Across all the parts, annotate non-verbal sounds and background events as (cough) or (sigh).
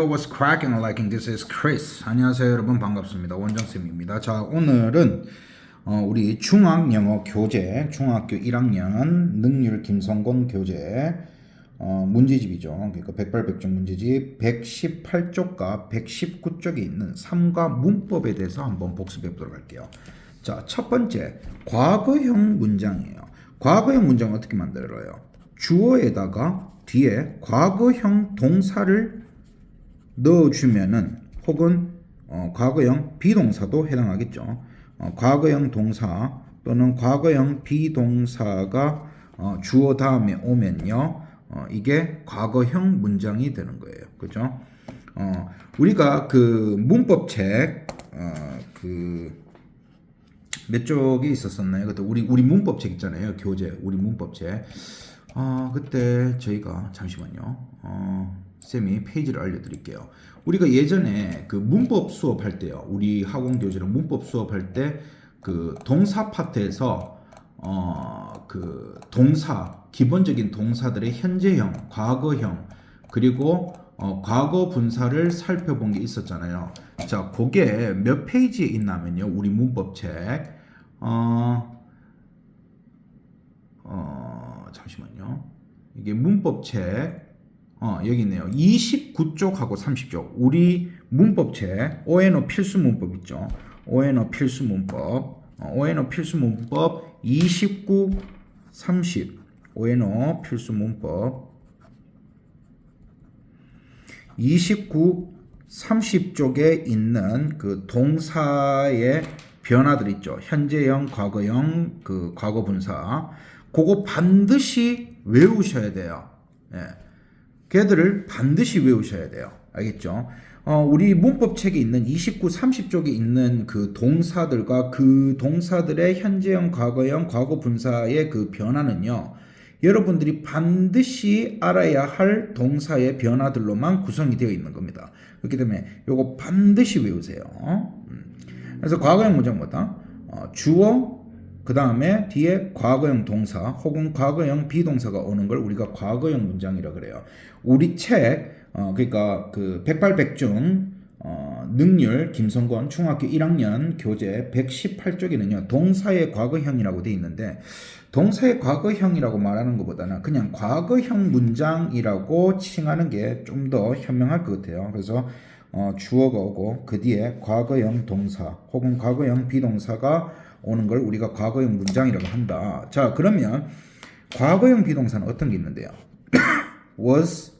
What's cracking like this is Chris. 안녕하세요 여러분 반갑습니다. 원정쌤입니다. 자 오늘은 어, 우리 중학 영어 교재 중학교 1학년 능률 김성곤 교재 어, 문제집이죠. 그러니까 백발백중 문제집 118쪽과 119쪽에 있는 3과 문법에 대해서 한번 복습해 보도록 할게요. 자, 첫 번째 과거형 문장이에요. 과거형 문장 어떻게 만들어요? 주어에다가 뒤에 과거형 동사를 넣어주면은 혹은 어, 과거형 비동사도 해당하겠죠. 어, 과거형 동사 또는 과거형 비동사가 어, 주어 다음에 오면요, 어, 이게 과거형 문장이 되는 거예요. 그죠? 어, 우리가 그 문법책 어, 그 몇 쪽에 있었었나요? 그때 우리 우리 문법책 있잖아요. 교재 우리 문법책. 아 그때 저희가 잠시만요. 어, 쌤이 페이지를 알려드릴게요. 우리가 예전에 그 문법 수업할 때요. 우리 학원 교재는 문법 수업할 때 그 동사 파트에서 어 그 동사 기본적인 동사들의 현재형, 과거형 그리고 어, 과거 분사를 살펴본 게 있었잖아요. 자, 그게 몇 페이지에 있냐면요. 우리 문법책. 어, 어, 잠시만요. 이게 문법책. 어, 여기 있네요. 29쪽하고 30쪽. 우리 문법책. ONO 필수 문법 있죠. ONO 필수 문법. 어, ONO 필수 문법 29, 30. ONO 필수 문법. 29, 30쪽에 있는 그 동사의 변화들 있죠. 현재형, 과거형, 그 과거 분사. 그거 반드시 외우셔야 돼요. 예. 걔들을 반드시 외우셔야 돼요. 알겠죠? 어, 우리 문법 책에 있는 29, 30쪽에 있는 그 동사들과 그 동사들의 현재형, 과거형, 과거 분사의 그 변화는요. 여러분들이 반드시 알아야 할 동사의 변화들로만 구성이 되어 있는 겁니다. 그렇기 때문에 요거 반드시 외우세요. 음. 그래서 과거형 문장 뭐다? 어, 주어 그 다음에 뒤에 과거형 동사 혹은 과거형 비동사가 오는 걸 우리가 과거형 문장이라 그래요. 우리 책 어, 그러니까 그 백발백중 어, 능률 김성건 중학교 1학년 교재 118쪽에는요 동사의 과거형이라고 돼 있는데 동사의 과거형이라고 말하는 것보다는 그냥 과거형 문장이라고 칭하는 게 좀 더 현명할 것 같아요. 그래서 어, 주어가 오고 그 뒤에 과거형 동사 혹은 과거형 비동사가 오는 걸 우리가 과거형 문장이라고 한다. 자 그러면 과거형 비동사는 어떤 게 있는데요? (coughs) was,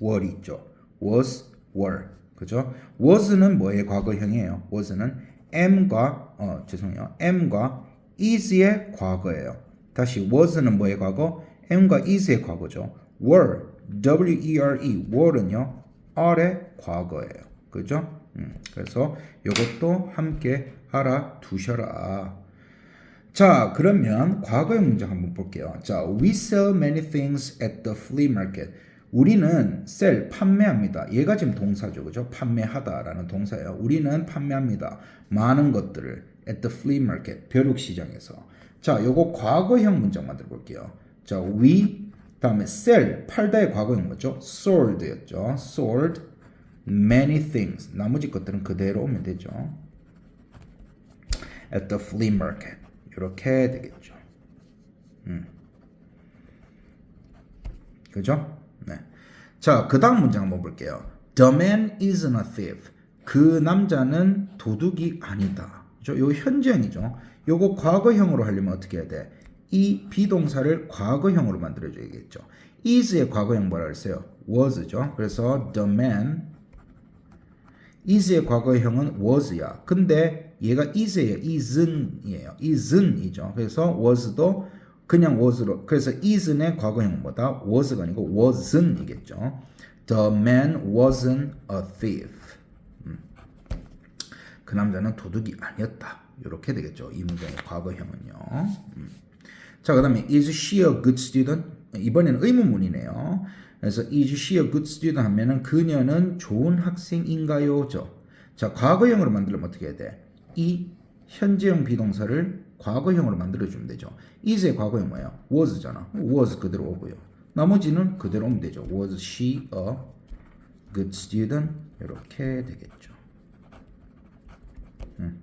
were이 있죠. was, were. 그죠? was는 뭐의 과거형이에요? was는 am과 어 죄송해요. am과 is의 과거예요. 다시 was는 뭐의 과거? am과 is의 과거죠. were, w-e-r-e, were는요. are의 과거예요. 그죠? 음, 그래서 이것도 함께 알아두셔라. 자, 그러면 과거의 문장 한번 볼게요. 자, we sell many things at the flea market. 우리는 sell 판매합니다. 얘가 지금 동사죠, 그죠? 판매하다라는 동사예요. 우리는 판매합니다. 많은 것들을 at the flea market 벼룩 시장에서. 자, 요거 과거형 문장 만들어 볼게요. 자, we 다음에 sell 팔다의 과거형 뭐죠? sold였죠. sold many things. 나머지 것들은 그대로 오면 되죠. at the flea market. 이렇게 되겠죠. 음. 그죠? 네. 자, 그 다음 문장 한번 볼게요. The man isn't a thief. 그 남자는 도둑이 아니다. 그죠? 요 현재형이죠. 요거 과거형으로 하려면 어떻게 해야 돼? 이 비동사를 과거형으로 만들어줘야겠죠. is의 과거형 뭐라 그랬어요? was죠. 그래서 the man is의 과거형은 was야. 근데 얘가 is예요. isn'이에요. isn'이죠. 그래서 was도 그냥 was로. 그래서 isn의 과거형은 뭐다? was가 아니고 wasn'이겠죠. The man wasn't a thief. 음. 그 남자는 도둑이 아니었다. 이렇게 되겠죠. 이 문장의 과거형은요. 음. 자, 그 다음에 is she a good student? 이번에는 의문문이네요. 그래서 is she a good student 하면은 그녀는 좋은 학생인가요?죠. 자, 과거형으로 만들면 어떻게 해야 돼? 이 현재형 비동사를 과거형으로 만들어 주면 되죠. is의 과거형 뭐예요? was잖아. was 그대로 오고요. 나머지는 그대로 오면 되죠. was she a good student 이렇게 되겠죠. 음.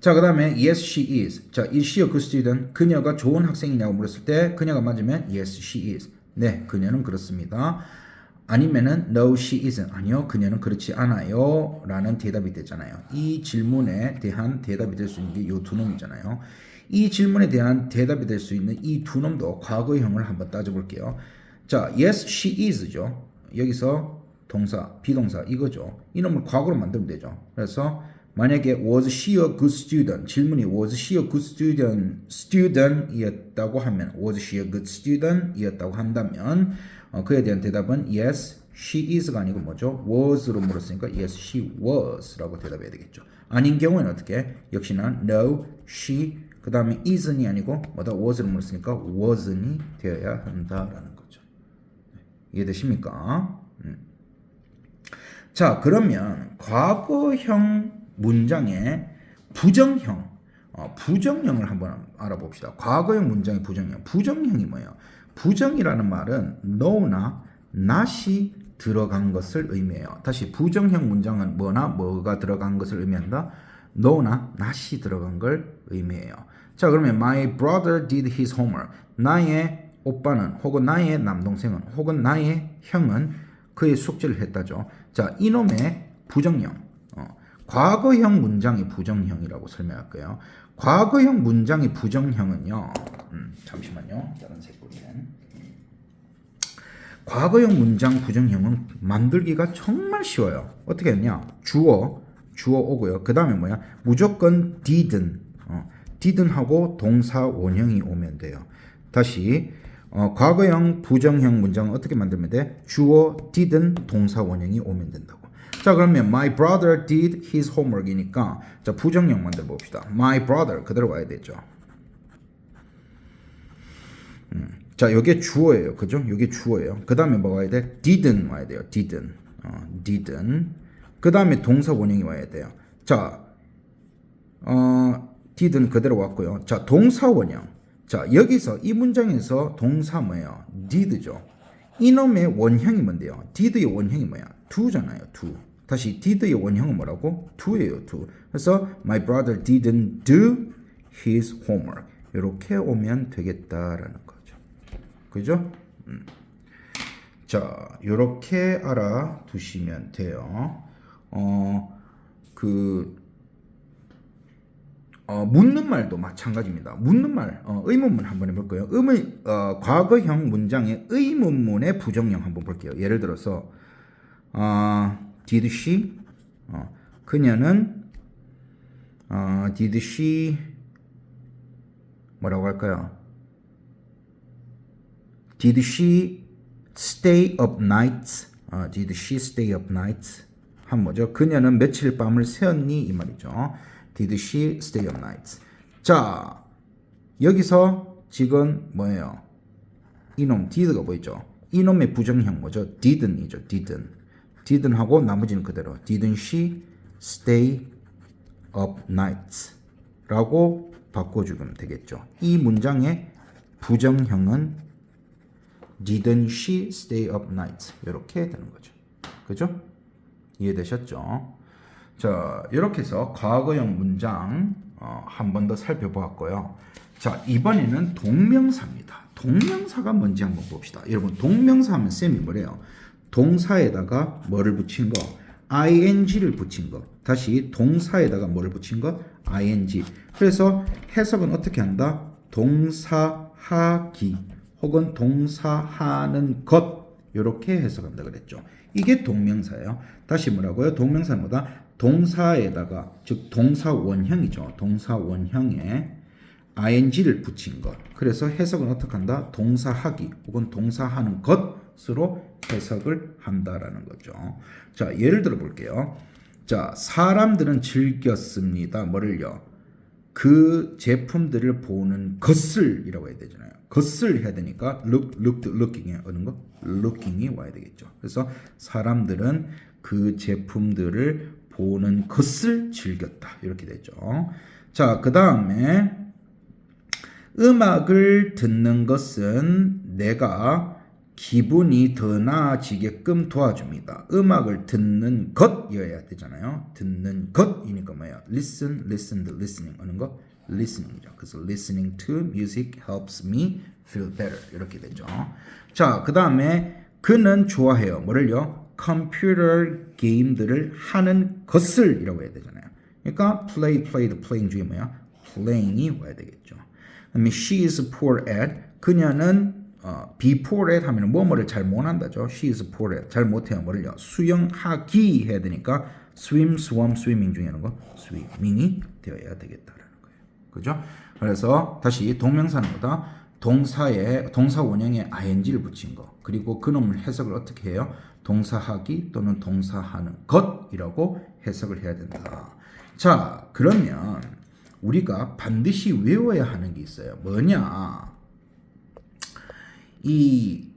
자, 그 다음에 yes she is. 자, is she a good student? 그녀가 좋은 학생이냐고 물었을 때 그녀가 맞으면 yes she is. 네, 그녀는 그렇습니다. 아니면은 no she isn't. 아니요, 그녀는 그렇지 않아요. 라는 대답이 되잖아요. 이 질문에 대한 대답이 될 수 있는 게 요 두 놈이잖아요. 이 질문에 대한 대답이 될 수 있는 이 두 놈도 과거형을 한번 따져볼게요. 자, yes she is죠. 여기서 동사, 비동사 이거죠. 이 놈을 과거로 만들면 되죠. 그래서 만약에 was she a good student 질문이 was she a good student student이었다고 하면 was she a good student이었다고 한다면 어, 그에 대한 대답은 yes she is가 아니고 뭐죠? was로 물었으니까 yes she was라고 대답해야 되겠죠. 아닌 경우에는 어떻게? 역시나 no she 그 다음에 isn't 이 아니고 뭐다? was를 물었으니까 wasn't 되어야 한다라는 거죠. 네, 이해되십니까? 음. 자, 그러면 과거형 문장의 부정형, 어, 부정형을 한번 알아봅시다. 과거형 문장의 부정형. 부정형이 뭐예요? 부정이라는 말은 no나 not이 들어간 것을 의미해요. 다시 부정형 문장은 뭐나 뭐가 들어간 것을 의미한다. no나 not이 들어간 걸 의미해요. 자, 그러면 my brother did his homework. 나의 오빠는 혹은 나의 남동생은 혹은 나의 형은 그의 숙제를 했다죠. 자, 이놈의 부정형. 어, 과거형 문장이 부정형이라고 설명할게요. 과거형 문장의 부정형은요. 음, 잠시만요. 다른 색깔이네. 과거형 문장 부정형은 만들기가 정말 쉬워요. 어떻게 했냐? 주어, 주어 오고요. 그 다음에 뭐야? 무조건 didn't, 어, didn't 하고 동사 원형이 오면 돼요. 다시 어, 과거형 부정형 문장은 어떻게 만들면 돼? 주어 didn't 동사 원형이 오면 된다고. 자 그러면 my brother did his homework이니까 자 부정형 만들어 봅시다. my brother 그대로 와야 되죠. 음, 자 여기에 주어예요, 그죠? 여기 주어예요. 그 다음에 뭐 와야 돼? didn't 와야 돼요. didn't, 어, didn't. 그 다음에 동사 원형이 와야 돼요. 자, 어, didn't 그대로 왔고요. 자 동사 원형. 자, 여기서 이 문장에서 동사 뭐예요? did죠. 이놈의 원형이 뭔데요? did의 원형이 뭐야? do잖아요. do. 다시 did의 원형은 뭐라고? do예요. do. 그래서 my brother didn't do his homework. 이렇게 오면 되겠다라는 거죠. 그죠? 음. 자, 이렇게 알아두시면 돼요. 어, 그 어, 묻는 말도 마찬가지입니다. 묻는 말, 어, 의문문 한번 해볼까요? 의문, 어, 과거형 문장의 의문문의 부정형 한번 볼게요. 예를 들어서, 어, did she? 어, 그녀는, 어, did she, 뭐라고 할까요? Did she stay up nights? 어, did she stay up nights? 한 뭐죠? 그녀는 며칠 밤을 새었니? 이 말이죠. Did she stay up nights? 자, 여기서 지금 뭐예요? 이놈 did가 보이죠? 이놈의 부정형 뭐죠? didn'이죠. didn't. Didn't 하고 나머지는 그대로. Didn't she stay up nights? 라고 바꿔주면 되겠죠. 이 문장의 부정형은 Didn't she stay up nights? 이렇게 되는 거죠. 그죠? 이해되셨죠? 자, 이렇게 해서 과거형 문장 어, 한번 더 살펴보았고요. 자, 이번에는 동명사입니다. 동명사가 뭔지 한번 봅시다. 여러분, 동명사 하면 쌤이 뭐래요? 동사에다가 뭐를 붙인 거? ing를 붙인 거. 다시 동사에다가 뭐를 붙인 거? ing. 그래서 해석은 어떻게 한다? 동사하기 혹은 동사하는 것 이렇게 해석한다 그랬죠. 이게 동명사예요. 다시 뭐라고요? 동명사는 뭐다? 동사에다가 즉 동사 원형이죠. 동사 원형에 ing를 붙인 것. 그래서 해석은 어떻게 한다? 동사하기 혹은 동사하는 것으로 해석을 한다라는 거죠. 자, 예를 들어 볼게요. 자, 사람들은 즐겼습니다. 뭐를요? 그 제품들을 보는 것을이라고 해야 되잖아요. 것을 해야 되니까 look, looked, looking에 어느 거? looking이 와야 되겠죠. 그래서 사람들은 그 제품들을 보는 것을 즐겼다. 이렇게 되죠. 자, 그 다음에 음악을 듣는 것은 내가 기분이 더 나아지게끔 도와줍니다. 음악을 듣는 것이어야 되잖아요. 듣는 것이니까 뭐야? listen, listen, the listening 하는 거 listening이죠. 그래서 listening to music helps me feel better 이렇게 되죠. 자, 그 다음에 그는 좋아해요. 뭐를요? 컴퓨터 게임들을 하는 것을 이라고 해야 되잖아요. 그러니까 play, played, playing 중에 뭐야? playing이 와야 되겠죠. 그다음에 she is poor at 그녀는 어, be poor at 하면 뭐뭐를 잘 못한다죠. she is poor at 잘 못해요. 뭐를요? 수영하기 해야 되니까 swim, swam, swimming 중에 하는 거 swimming이 되어야 되겠다라는 거예요. 그죠? 그래서 다시 동명사는 뭐다? 동사에 동사 원형에 ing를 붙인 거 그리고 그놈을 해석을 어떻게 해요? 동사하기 또는 동사하는 것이라고 해석을 해야 된다. 자 그러면 우리가 반드시 외워야 하는 게 있어요. 뭐냐? 이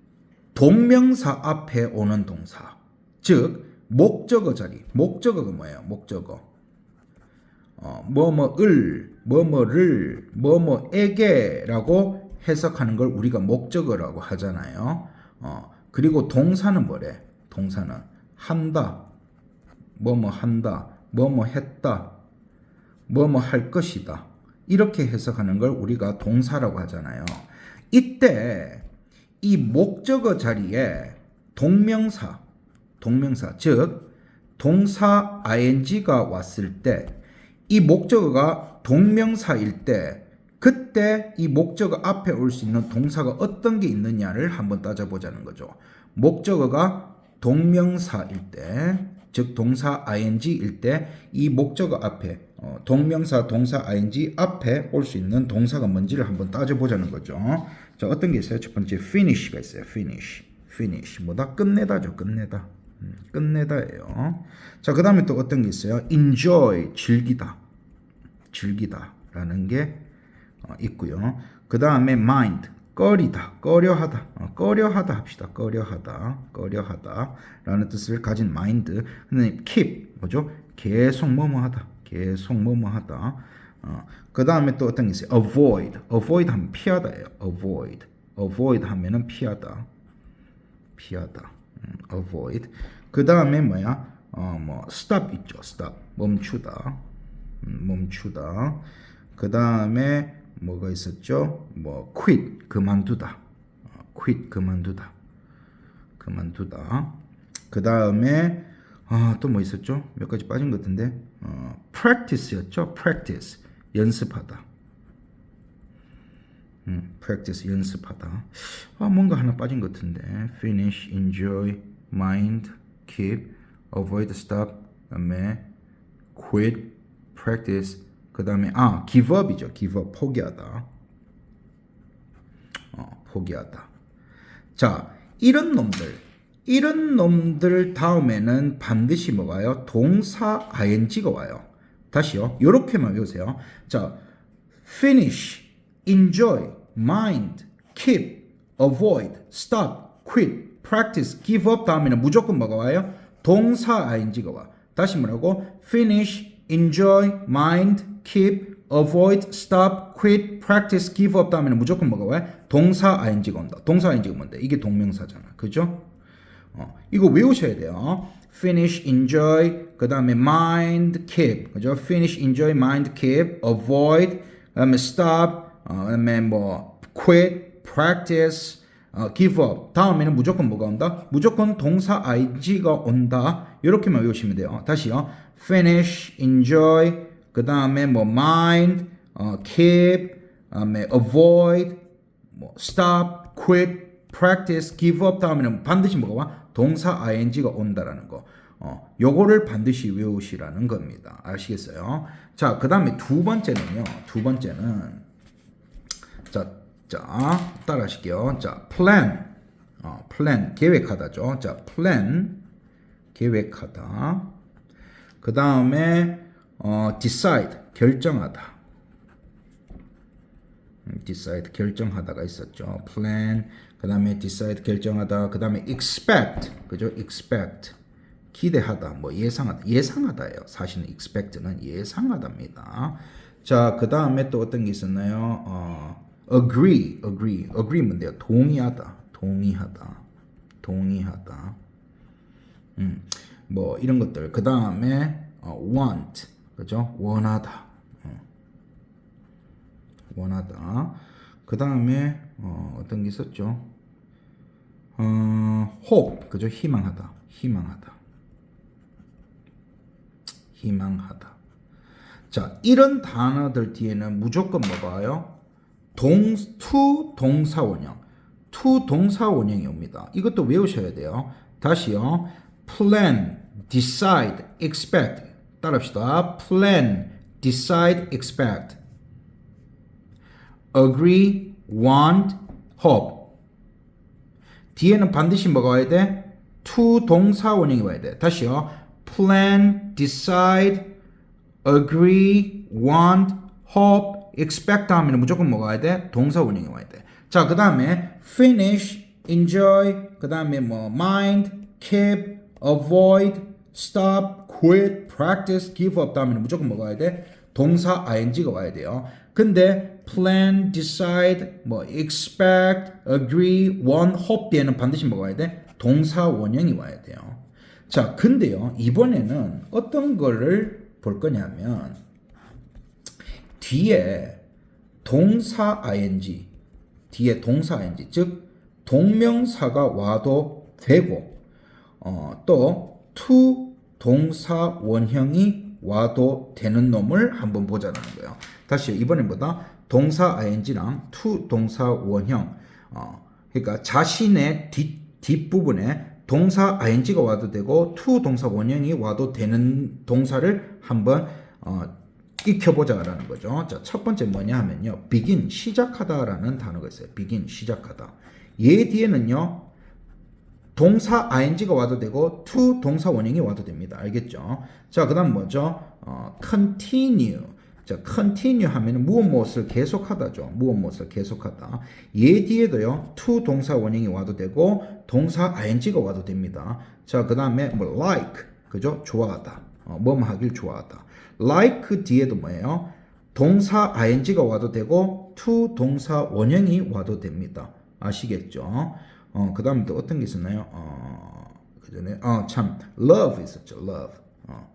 동명사 앞에 오는 동사, 즉 목적어 자리. 목적어가 뭐예요? 목적어. 어, 뭐뭐을, 뭐뭐를, 뭐뭐에게라고 해석하는 걸 우리가 목적어라고 하잖아요. 어, 그리고 동사는 뭐래? 동사는 한다, 뭐뭐 한다, 뭐뭐 했다, 뭐뭐 할 것이다. 이렇게 해석하는 걸 우리가 동사라고 하잖아요. 이때 이 목적어 자리에 동명사, 동명사, 즉 동사 ing가 왔을 때 이 목적어가 동명사일 때 그때 이 목적어 앞에 올 수 있는 동사가 어떤 게 있느냐를 한번 따져보자는 거죠. 목적어가 동명사일 때, 즉 동사 ing일 때 이 목적어 앞에 어, 동명사 동사 ing 앞에 올 수 있는 동사가 뭔지를 한번 따져보자는 거죠. 자, 어떤 게 있어요? 첫 번째 finish가 있어요. finish. finish. 뭐다? 끝내다죠. 끝내다. 음, 끝내다예요. 자, 그 다음에 또 어떤 게 있어요? enjoy. 즐기다. 즐기다 라는 게 어, 있고요. 그 다음에 mind. 꺼리다, 꺼려하다, 어, 꺼려하다 합시다. 꺼려하다, 꺼려하다라는 뜻을 가진 mind. 근데 keep 뭐죠? 계속 뭐뭐하다, 계속 뭐뭐하다. 어, 그 다음에 또 어떤 게 있어요? avoid. avoid 하면 피하다예요. avoid. avoid 하면은 피하다. 피하다. 음, avoid. 그 다음에 뭐야? 어, 뭐 stop 있죠. stop. 멈추다. 음, 멈추다. 그 다음에 뭐가 있었죠? 뭐 quit. 그만두다. 어, quit. 그만두다. 그만두다. 그 다음에 아, 또뭐 있었죠? 몇 가지 빠진 것 같은데. 어, practice였죠? practice. 연습하다. 음, practice 연습하다. 아, 뭔가 하나 빠진 것 같은데. finish, enjoy, mind, keep, avoid, stop, 그다음에 quit, practice, 그다음에 아, give up이죠. give up, 포기하다. 어, 포기하다. 자, 이런 놈들, 이런 놈들 다음에는 반드시 뭐가요? 동사 ing가 와요. 다시요. 이렇게만 외우세요. 자, finish, enjoy, mind, keep, avoid, stop, quit, practice, give up 다음에는 무조건 뭐가 와요? 동사 ing가 와. 다시 뭐라고? finish, enjoy, mind, keep, avoid, stop, quit, practice, give up 다음에는 무조건 뭐가 와요? 동사 ing가 온다. 동사 ing가 뭔데? 이게 동명사잖아. 그죠? 어, 이거 외우셔야 돼요. Finish, enjoy, 그 다음에 mind, keep, 그죠? finish, enjoy, mind, keep, avoid, 그 다음에 stop, 어, 그 다음에 뭐 quit, practice, 어, give up. 다음에는 무조건 뭐가 온다? 무조건 동사 ing가 온다. 이렇게만 외우시면 돼요. 다시요. finish, enjoy, 그 다음에 뭐 mind, 어, keep, 다음에 avoid, 뭐 stop, quit, practice, give up 다음에는 반드시 뭐가 와? 동사 ing가 온다라는 거. 어, 요거를 반드시 외우시라는 겁니다. 아시겠어요? 자, 그 다음에 두 번째는요. 두 번째는 자, 자, 따라 하실게요. 자, plan. 어, plan 계획하다죠. 자, plan 계획하다. 그 다음에 어, decide 결정하다. 음, decide 결정하다가 있었죠. plan 그 다음에 decide 결정하다. 그 다음에 expect 그죠? expect 기대하다 뭐 예상하다 예상하다예요. 사실은 expect는 예상하다입니다. 자, 그 다음에 또 어떤 게 있었나요? 어, agree, agree, agree 뭔데요? 동의하다, 동의하다. 동의하다. 음, 뭐 이런 것들. 그 다음에 어, want, 그죠? 원하다. 어. 원하다. 그 다음에 어, 어떤 게 있었죠? 어, hope, 그죠? 희망하다. 희망하다. 희망하다. 자, 이런 단어들 뒤에는 무조건 뭐가요? 동, to 동사 원형. to 동사 원형이 옵니다. 이것도 외우셔야 돼요. 다시요. plan, decide, expect. 따라합시다. plan, decide, expect. agree, want, hope. 뒤에는 반드시 뭐가 와야 돼? to 동사 원형이 와야 돼. 다시요. plan, decide, agree, want, hope, expect 하면 무조건 뭐가 와야 돼? 동사 원형이 와야 돼. 자, 그 다음에 finish, enjoy, 그 다음에 뭐 mind, keep, avoid, stop, quit, practice, give up 다음에는 무조건 뭐가 와야 돼? 동사 ing가 와야 돼요. 근데 plan, decide, 뭐 expect, agree, want, hope 뒤에는 반드시 와야 돼? 동사 원형이 와야 돼요. 자, 근데요. 이번에는 어떤 거를 볼 거냐면 뒤에 동사 ing 뒤에 동사 ing 즉 동명사가 와도 되고 어, 또 to 동사 원형이 와도 되는 놈을 한번 보자는 거예요. 다시 이번엔보다 동사 ing랑 to 동사 원형 어, 그러니까 자신의 뒷 뒷부분에 동사 ing가 와도 되고 to 동사 원형이 와도 되는 동사를 한번 어, 익혀보자라는 거죠. 자, 첫 번째 뭐냐 하면요. begin, 시작하다라는 단어가 있어요. begin, 시작하다. 얘 뒤에는요. 동사 ing가 와도 되고 to 동사 원형이 와도 됩니다. 알겠죠? 자, 그 다음 뭐죠? 어, continue. 자, continue 하면 무엇 무엇을 계속하다죠. 무엇 무엇을 계속하다. 얘 뒤에도요. to 동사 원형이 와도 되고 동사 ing가 와도 됩니다. 자, 그 다음에 뭐 like. 그죠? 좋아하다. 어, 뭐뭐 하길 좋아하다. like 뒤에도 뭐예요? 동사 ing가 와도 되고 to 동사 원형이 와도 됩니다. 아시겠죠? 어, 그 다음에 또 어떤 게 있었나요? 어, 그 전에, 어, 참, love 있었죠, love. 어,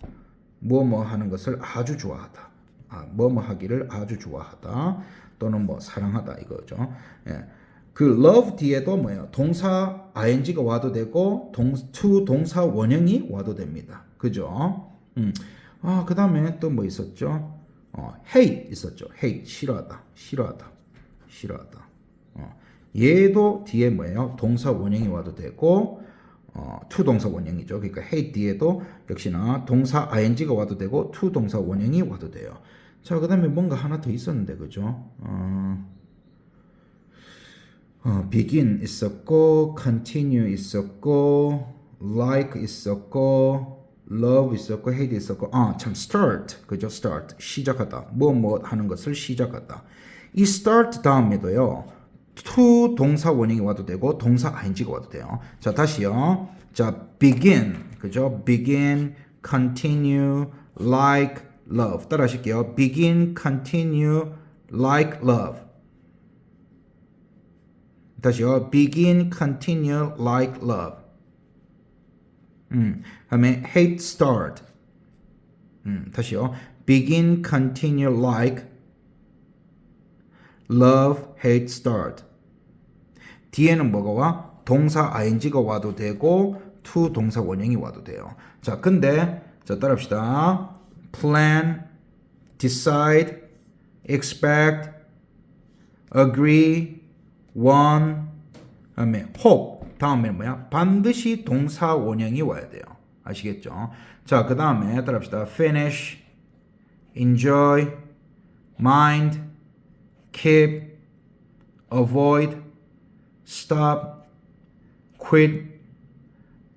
뭐뭐 하는 것을 아주 좋아하다. 아, 뭐뭐 하기를 아주 좋아하다. 또는 뭐 사랑하다 이거죠. 예. 그 love 뒤에도 뭐예요? 동사 ing가 와도 되고 동, to 동사 원형이 와도 됩니다. 그죠? 음. 아, 그 다음에 또 뭐 있었죠? 어, hate 있었죠. hate 싫어하다. 싫어하다. 싫어하다. 어. 얘도 뒤에 뭐예요? 동사 원형이 와도 되고 어, to 동사 원형이죠. 그러니까 hate 뒤에도 역시나 동사 ing가 와도 되고 to 동사 원형이 와도 돼요. 자, 그 다음에 뭔가 하나 더 있었는데 그죠? 어, 어, begin 있었고 continue 있었고 like 있었고 love 있었고 hate 있었고 아, 참 start. 그죠? start. 시작하다. 뭐 뭐 하는 것을 시작하다. 이 start 다음에도요. to 동사 원형이 와도 되고 동사 ing가 와도 돼요. 자, 다시요. 자, begin. 그죠? begin, continue, like, love. 따라 하실게요. begin, continue, like, love. 다시요. begin, continue, like, love. 음, 다음에 hate, start. 음, 다시요. begin, continue, like, love, hate, start. 뒤에는 뭐가 와? 동사 ing가 와도 되고 to 동사 원형이 와도 돼요. 자, 근데 자 따라합시다. plan, decide, expect, agree, want, 다음에 hope. 다음에 뭐야? 반드시 동사 원형이 와야 돼요. 아시겠죠? 자, 그 다음에 따라합시다. finish, enjoy, mind, keep, avoid, stop, quit,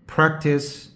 practice,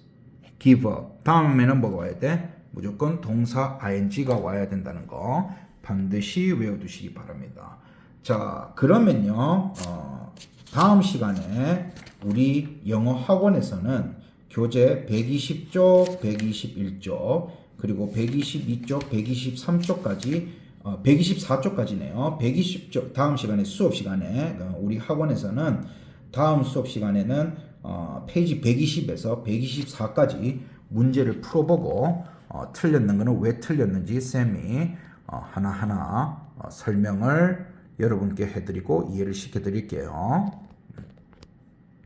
give up. 다음에는 뭐가 와야 돼? 무조건 동사 ing가 와야 된다는 거 반드시 외워두시기 바랍니다. 자, 그러면요, 어, 다음 시간에 우리 영어 학원에서는 교재 120쪽, 121쪽, 그리고 122쪽, 123쪽까지 어, 124쪽까지네요. 120쪽 다음 시간에 수업 시간에 어, 우리 학원에서는 다음 수업 시간에는 어, 페이지 120에서 124까지 문제를 풀어보고 어, 틀렸는 거는 왜 틀렸는지 쌤이 어, 하나하나 어, 설명을 여러분께 해드리고 이해를 시켜드릴게요.